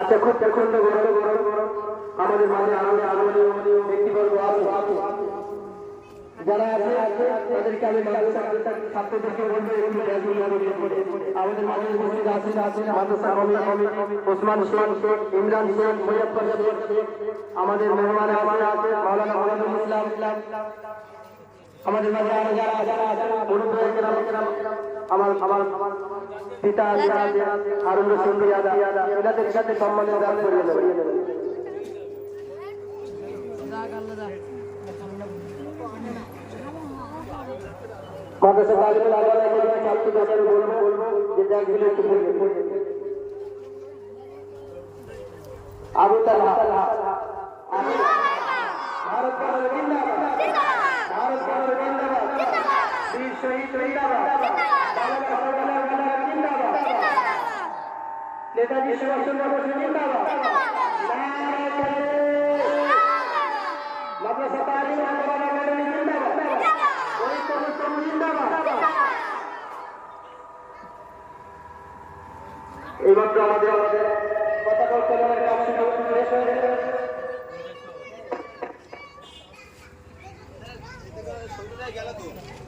আচ্ছা গরম গরম আমাদের মাঝে আনন্দে আনন্দে আছে যারা আছে আমাদের মাঝে উপস্থিত আছেন আছেন ইমরান শেখ শেখ আমাদের মেহমান আমার আছে আমাদের মাঝে আরও যারা আমার আমার পিতা রশিদ ইয়াদা এনাদের সাথে সম্মানের দান করিয়ে দেবেন মাদ্রাসা তালিমুল আওয়াল ছাত্রদের বলব বলব যে ব্যাগগুলো একটু আবু তালহা। ভারত ভারত নেতাজি সুভাষচন্দ্র বসু জিন্দাবাদ মাদ্রাসা তালিম একাডেমি জিন্দাবাদ জিন্দাবাদ এইমাত্র আমাদের আমাদের পতাকা উত্তোলনের কাজ শেষ হয়ে গেছে Sadi tarate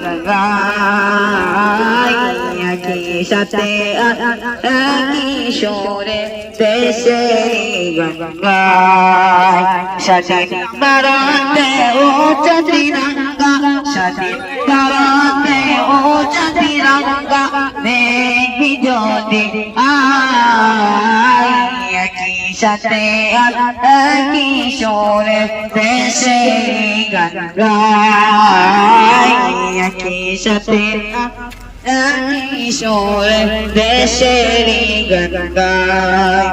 গঙ্গায় একই সাথে একই সরে দেশেরই গঙ্গায় সাথে বারাতে ও চন্দ্রিরঙ্গা সাথে একই সাথে আর একই সরে দেশে গঙ্গায় একই সাথে একই সরে দেশেরই গঙ্গায়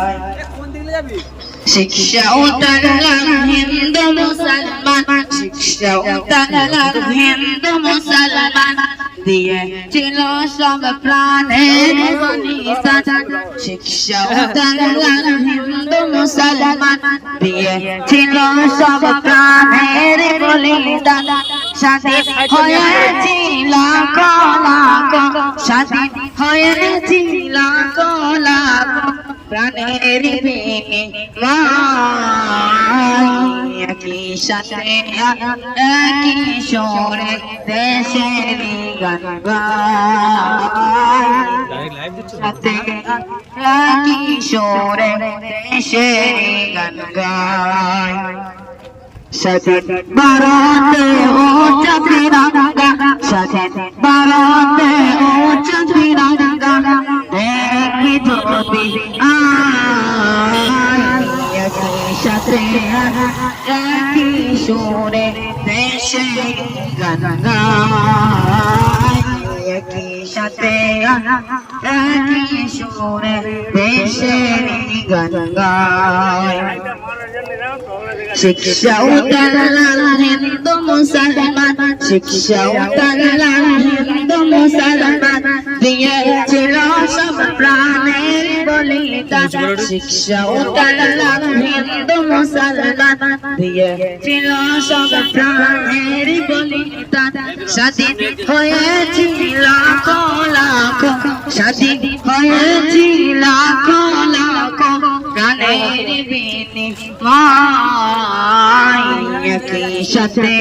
শিক্ষা উতারলাম হিন্দু মুসলমান দিয়েছিল সব বলিদান শিক্ষা হিন্দু মুসলমান। দিয়েছিল সব প্রাণের বলিদান। স্বাধীন হয়েছিল লাখ স্বাধীন হয়েছিল লাখ প্রাণের বিনিময়। একই সাথে একই সরে দেশের গান সাথে একই সরে দেশের গান গায়। সদিন বারাতে ও চন্দ্রিরঙ্গা সদিন বারাতে ও চন্দ্রিরঙ্গা একই সুরে দেশে গান গায় একই সাথে একই সুরে দেশে গান গায় শিক্ষা উতারলাম হিন্দু মুসলমান, শিক্ষা উতারলাম হিন্দু মুসলমান, দিয়েছিল সব প্রাণের বলিদান শিক্ষা উতারলাম হিন্দু মুসলমান দিয়েছিল সব প্রাণের বলিদান স্বাধীন হয়েছিল লাখ লাখ স্বাধীন হয়েছিল লাখ লাখ প্রাণের বিনিময়। একই সাথে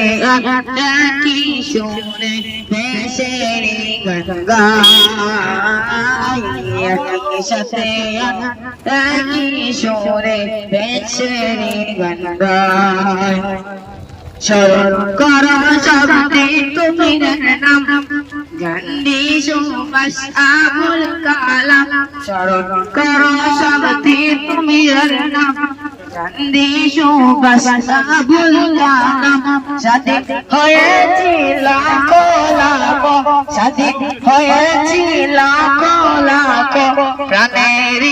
একই সুরে দেশের গঙ্গায় একই সাথে একই সুরে দেশের গঙ্গায় স্মরণ কর শব্দে তুমি নাম গান্ধী সুভাষ আবুল কালাম স্মরণ কর শব্দে তুমি নাম গান্ধী সুভাষ আবুল কালাম সাথে হয়েছি লাখো লাখো সাথে হয়েছি লাখো লাখো প্রাণের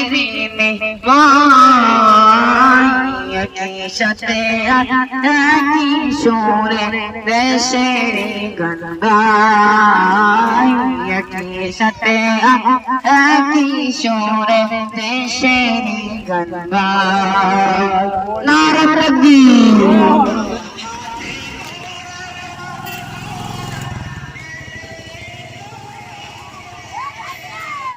সাথে গাই একই সাথে একই সুরে দেশের গঙ্গা